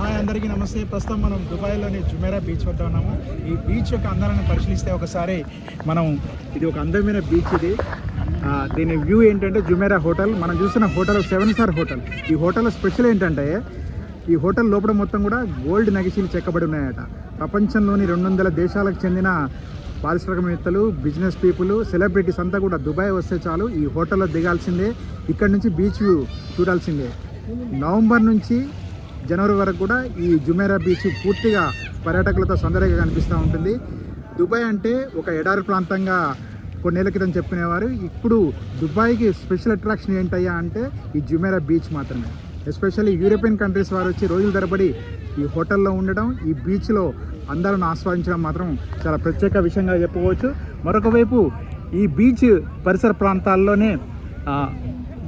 Hi అందరికీ నమస్తే. ప్రస్తుతం మనం దుబాయ్లోని జుమేరా బీచ్ వద్ద ఉన్నాము. ఈ బీచ్ యొక్క అందాలను పరిశీలిస్తే ఒకసారి మనం ఇది ఒక అందమైన బీచ్ ఇది. దీని వ్యూ ఏంటంటే జుమేరా హోటల్. మనం చూసిన హోటల్ సెవెన్ స్టార్ హోటల్. ఈ హోటల్ స్పెషల్ ఏంటంటే ఈ హోటల్ లోపల మొత్తం కూడా గోల్డ్ నగిషీలు చెక్కబడి ఉన్నాయట. ప్రపంచంలోని రెండు వందల దేశాలకు చెందిన పారిశ్రామికవేత్తలు బిజినెస్ పీపుల్ సెలబ్రిటీస్ అంతా కూడా దుబాయ్ వస్తే చాలు ఈ హోటల్లో దిగాల్సిందే. ఇక్కడ నుంచి బీచ్ వ్యూ చూడాల్సిందే. నవంబర్ నుంచి జనవరి వరకు కూడా ఈ జుమేరా బీచ్ పూర్తిగా పర్యాటకులతో సందడిగా కనిపిస్తూ ఉంటుంది. దుబాయ్ అంటే ఒక ఎడారి ప్రాంతంగా కొన్నేళ్ళ క్రితం చెప్పుకునేవారు. ఇప్పుడు దుబాయ్కి స్పెషల్ అట్రాక్షన్ ఏంటయ్యా అంటే ఈ జుమేరా బీచ్ మాత్రమే. ఎస్పెషల్లీ యూరోపియన్ కంట్రీస్ వారు వచ్చి రోజుల తరబడి ఈ హోటల్లో ఉండడం ఈ బీచ్లో అందాలను ఆస్వాదించడం మాత్రం చాలా ప్రత్యేక విషయంగా చెప్పుకోవచ్చు. మరొక వైపు ఈ బీచ్ పరిసర ప్రాంతాల్లోనే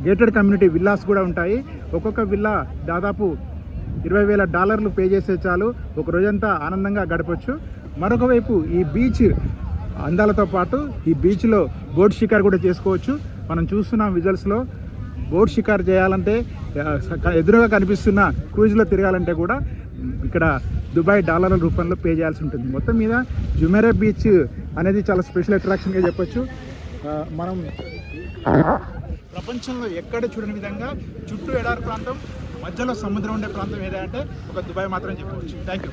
గేటెడ్ కమ్యూనిటీ విల్లాస్ కూడా ఉంటాయి. ఒక్కొక్క విల్లా దాదాపు ఇరవై వేల డాలర్లు పే చేస్తే చాలు. ఒక రోజంతా ఆనందంగా గడపచ్చు. మరొక వైపు ఈ బీచ్ అందాలతో పాటు ఈ బీచ్లో బోట్ షికార్ కూడా చేసుకోవచ్చు. మనం చూస్తున్న విజువల్స్లో బోట్ షికార్ చేయాలంటే ఎదురుగా కనిపిస్తున్న క్రూజ్లో తిరగాలంటే కూడా ఇక్కడ దుబాయ్ డాలర్ల రూపంలో పే చేయాల్సి ఉంటుంది. మొత్తం మీద జుమెరా బీచ్ అనేది చాలా స్పెషల్ అట్రాక్షన్గా చెప్పొచ్చు. మనం ప్రపంచంలో ఎక్కడ చూడని విధంగా చుట్టూ ఎడారి ప్రాంతం మధ్యలో సముద్రం ఉండే ప్రాంతం ఏదంటే ఒక దుబాయ్ మాత్రం చెప్పవచ్చు. Thank you